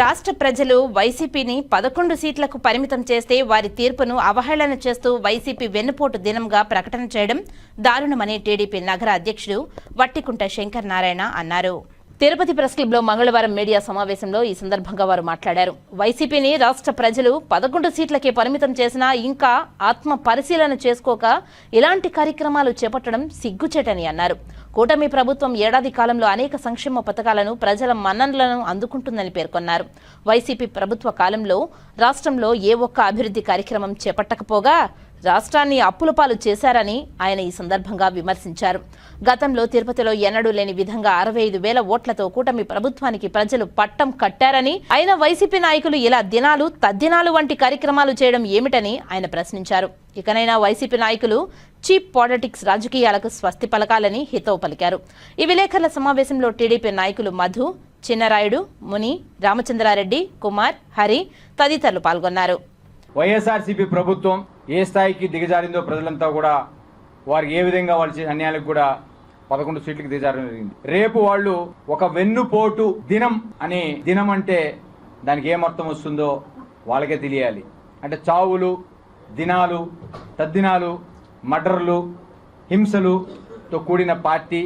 రాష్ట్ర ప్రజలు వైసీపీని పదకొండు సీట్లకు పరిమితం చేస్తే వారి తీర్పును అవహేళన చేస్తూ వైసీపీ వెన్నుపోటు దినంగా ప్రకటన చేయడం దారుణమని టీడీపీ నగర అధ్యక్షుడు వట్టికుంట శంకర్ నారాయణ అన్నారు. తిరుపతి ప్రెస్ క్లబ్లో మంగళవారం మీడియా సమావేశంలో ఈ సందర్భంగా వారు మాట్లాడారు. వైసీపీని రాష్ట్ర ప్రజలు పదకొండు సీట్లకే పరిమితం చేసినా ఇంకా ఆత్మ పరిశీలన చేసుకోక ఇలాంటి కార్యక్రమాలు చేపట్టడం సిగ్గుచేటని అన్నారు. కూటమి ప్రభుత్వం ఏడాది కాలంలో అనేక సంక్షేమ పథకాలను ప్రజల మన్ననలను అందుకుంటుందని పేర్కొన్నారు. వైసీపీ ప్రభుత్వ కాలంలో రాష్ట్రంలో ఏ ఒక్క అభివృద్ధి కార్యక్రమం చేపట్టకపోగా రాష్ట్రాన్ని అప్పుల పాలు చేశారని ఆయన ఈ సందర్భంగా విమర్శించారు. గతంలో తిరుపతిలో ఎన్నడూ లేని విధంగా అరవై ఐదు వేల ఓట్లతో కూటమి ప్రభుత్వానికి ప్రజలు పట్టం కట్టారని అయినా వైసీపీ నాయకులు ఇలా దినాలు తద్దినాలు వంటి కార్యక్రమాలు చేయడం ఏమిటని ఆయన ప్రశ్నించారు. ఇకనైనా వైసీపీ నాయకులు చీప్ పాలిటిక్స్ రాజకీయాలకు స్వస్తి పలకాలని హితవు పలికారు. ఈ విలేకరుల సమావేశంలో టీడీపీ నాయకులు మధు చిన్నరాయుడు ముని రామచంద్రారెడ్డి కుమార్ హరి తదితరులు పాల్గొన్నారు. వైఎస్ఆర్సీపీ ప్రభుత్వం ఏ స్థాయికి దిగజారిందో ప్రజలంతా కూడా వారికి ఏ విధంగా వాళ్ళు చేసిన అన్యాయాలకు కూడా పదకొండు సీట్లకు దిగజారడం జరిగింది. రేపు వాళ్ళు ఒక వెన్నుపోటు దినం అనే దినం అంటే దానికి ఏమర్థం వస్తుందో వాళ్ళకే తెలియాలి. అంటే చావులు దినాలు తద్దినాలు మర్డర్లు హింసలుతో కూడిన పార్టీ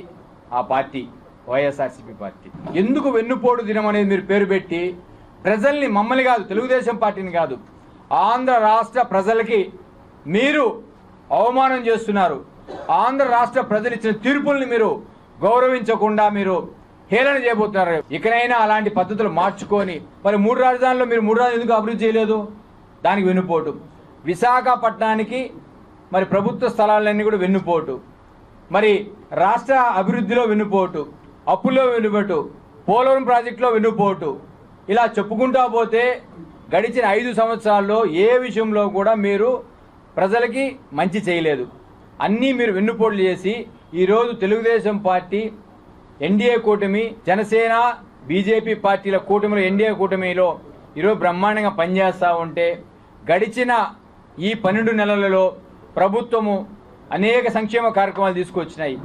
ఆ పార్టీ వైఎస్ఆర్సీపీ పార్టీ. ఎందుకు వెన్నుపోటు దినం అనేది మీరు పేరు పెట్టి ప్రజల్ని మమ్మల్ని కాదు తెలుగుదేశం పార్టీని కాదు ఆంధ్ర రాష్ట్ర ప్రజలకి మీరు అవమానం చేస్తున్నారు. ఆంధ్ర రాష్ట్ర ప్రజలు ఇచ్చిన తీర్పుల్ని మీరు గౌరవించకుండా మీరు హేళన చేయబోతున్నారు. ఇకనైనా అలాంటి పద్ధతులు మార్చుకొని మరి మూడు రాజధానుల్లో మీరు మూడు రాజధానులు ఎందుకు అభివృద్ధి చేయలేదు? దానికి వెన్నుపోటు. విశాఖపట్నానికి మరి ప్రభుత్వ స్థలాలన్నీ కూడా వెన్నుపోటు. మరి రాష్ట్ర అభివృద్ధిలో వెన్నుపోటు అప్పుల్లో వెన్నుపోటు పోలవరం ప్రాజెక్టులో వెన్నుపోటు. ఇలా చెప్పుకుంటా పోతే గడిచిన ఐదు సంవత్సరాల్లో ఏ విషయంలో కూడా మీరు ప్రజలకి మంచి చేయలేదు. అన్నీ మీరు వెన్నుపోట్లు చేసి ఈరోజు తెలుగుదేశం పార్టీ ఎన్డీఏ కూటమి జనసేన బీజేపీ పార్టీల కూటమిలో ఎన్డీఏ కూటమిలో ఈరోజు బ్రహ్మాండంగా పనిచేస్తూ ఉంటే గడిచిన ఈ పన్నెండు నెలలలో ప్రభుత్వము అనేక సంక్షేమ కార్యక్రమాలు తీసుకొచ్చినాయి.